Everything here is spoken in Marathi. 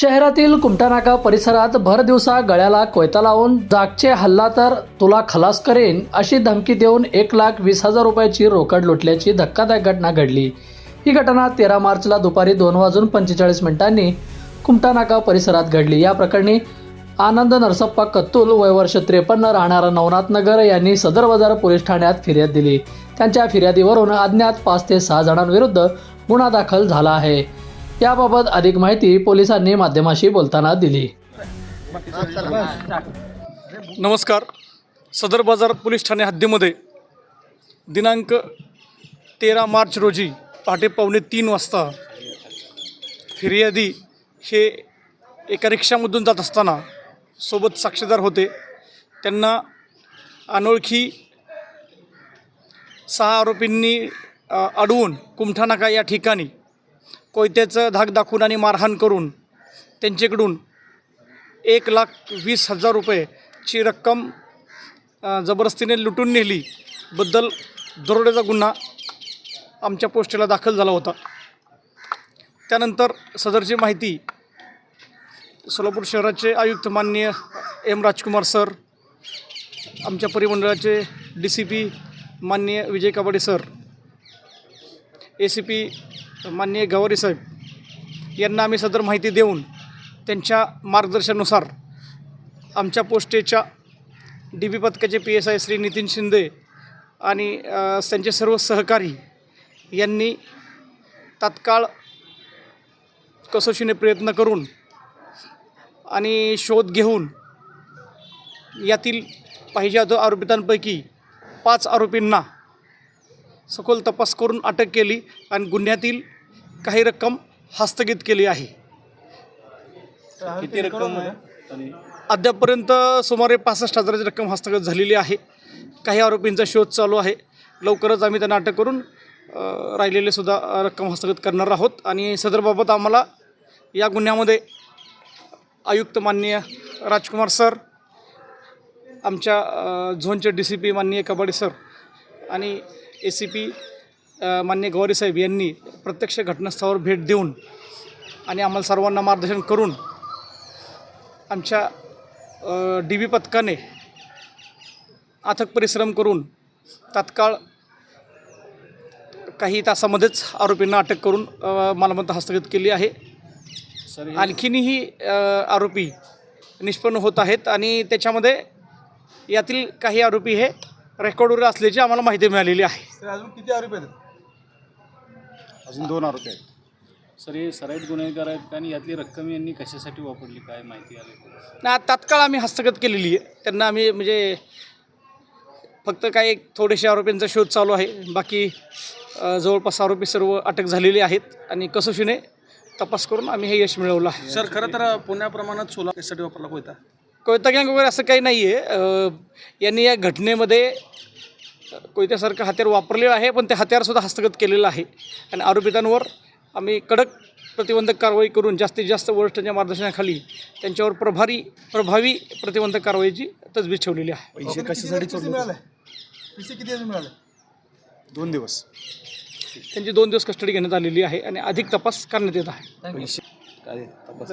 शहरातील कुमटानाका परिसरात भर दिवसा गळ्याला कोयता लावून जागचे हल्ला तर तुला खलास करेन अशी धमकी देऊन एक लाख वीस हजार रुपयाची रोकड लुटल्याची धक्कादायक घटना घडली. ही घटना तेरा मार्चला दुपारी दोन वाजून पंचेचाळीस मिनिटांनी कुमटानाका परिसरात घडली. या प्रकरणी आनंद नरसप्पा कत्तूल वय वर्ष त्रेपन्न राहणारा नवनाथ नगर यांनी सदर बाजार पोलीस ठाण्यात फिर्याद दिली. त्यांच्या फिर्यादीवरून अज्ञात पाच ते सहा जणांविरुद्ध गुन्हा दाखल झाला आहे. याबाबत अधिक माहिती पोलिसांनी माध्यमाशी बोलताना दिली. नमस्कार. सदर बाजार पोलीस ठाणे हद्दीमध्ये दिनांक तेरा मार्च रोजी पहाटे पावणे तीन वाजता फिर्यादी हे एका रिक्षामधून जात असताना सोबत साक्षीदार होते. त्यांना अनोळखी सहा आरोपींनी अ, अडवून कुमठानाका या ठिकाणी कोयत्याचं धाक दाखवून आणि मारहाण करून त्यांच्याकडून एक लाख वीस हजार रुपयेची रक्कम जबरदस्तीने लुटून नेली बद्दल दरोड्याचा गुन्हा आमच्या पोस्टेला दाखल झाला होता. त्यानंतर सदरची माहिती सोलापूर शहराचे आयुक्त माननीय एम राजकुमार सर आमच्या परिमंडळाचे डी सी पी माननीय Vijay Kabade sir A C P माननीय गवारी साहेब यांना आम्ही सदर माहिती देऊन त्यांच्या मार्गदर्शनानुसार आमच्या पोस्टेच्या डी बी पथकाचे P S I Shri Nitin Shinde आणि त्यांचे सर्व सहकारी यांनी तात्काळ कसोशीने प्रयत्न करून आणि शोध घेऊन यातील पाहिजे आरोपितांपैकी पाच आरोपींना सखोल तपास करून अटक केली आणि गुन्ह्यातील काही रक्कम हस्तगित केली आहे. किती रक्कम अद्यापपर्यंत सुमारे पासष्ट हजाराची रक्कम हस्तगत झालेली आहे. काही आरोपींचा शोध चालू आहे. लवकरच आम्ही त्यांना अटक करून राहिलेले सुद्धा रक्कम हस्तगत करणार आहोत. आणि सदरबाबत आम्हाला या गुन्ह्यामध्ये आयुक्त माननीय राजकुमार सर आमच्या झोनचे डी सी पी माननीय कबाडे सर आणि ए सी पी माननीय गवारी साहेब यांनी प्रत्यक्ष घटनास्थळावर भेट देऊन आणि आम्हाला सर्वांना मार्गदर्शन करून आमच्या डी बी पथकाने अथक परिश्रम करून तात्काळ काही तासामध्येच आरोपींना अटक करून मालमत्ता हस्तगत केली आहे. सर आणखीनही आरोपी निष्पन्न होत आहेत आणि त्याच्यामध्ये यातील काही आरोपी हे रेकॉर्डवर असल्याची आम्हाला माहिती मिळालेली आहे. तर अजून किती आरोपी आहेत? अजून दोन आरोपी आहेत. सर हे सराईत गुन्हेगार आहेत आणि यातली रक्कम यांनी कशासाठी वापरली काय माहिती आली ना तात्काळ आम्ही हस्तगत केलेली आहे. त्यांना आम्ही म्हणजे फक्त काही थोडेसे आरोपींचा शोध चालू आहे. बाकी अ, जवळपास आरोपी सर्व अटक झालेले आहेत. आणि कसोशीने तपास करून आम्ही हे यश मिळवलं आहे. सर खरं तर पुण्याप्रमाणात सोला कशासाठी वापरला होता. कोयता गँग वगैरे असं काही नाही आहे यांनी या घटनेमध्ये कोयत्यासारखं हत्यार वापरलेलं आहे पण ते हत्यारसुद्धा हस्तगत केलेलं आहे. आणि आरोपितांवर आम्ही कडक प्रतिबंधक कारवाई करून जास्तीत जास्त वरिष्ठांच्या मार्गदर्शनाखाली त्यांच्यावर प्रभारी प्रभावी प्रतिबंधक कारवाईची तजवीज ठेवलेली आहे. पैसे कशासाठी चोरले? पैसे किती अजून मिळाले? दोन दिवस. त्यांची दोन दिवस कस्टडी घेण्यात आलेली आहे आणि अधिक तपास करण्यात येत आहे. पैसे काय तपास?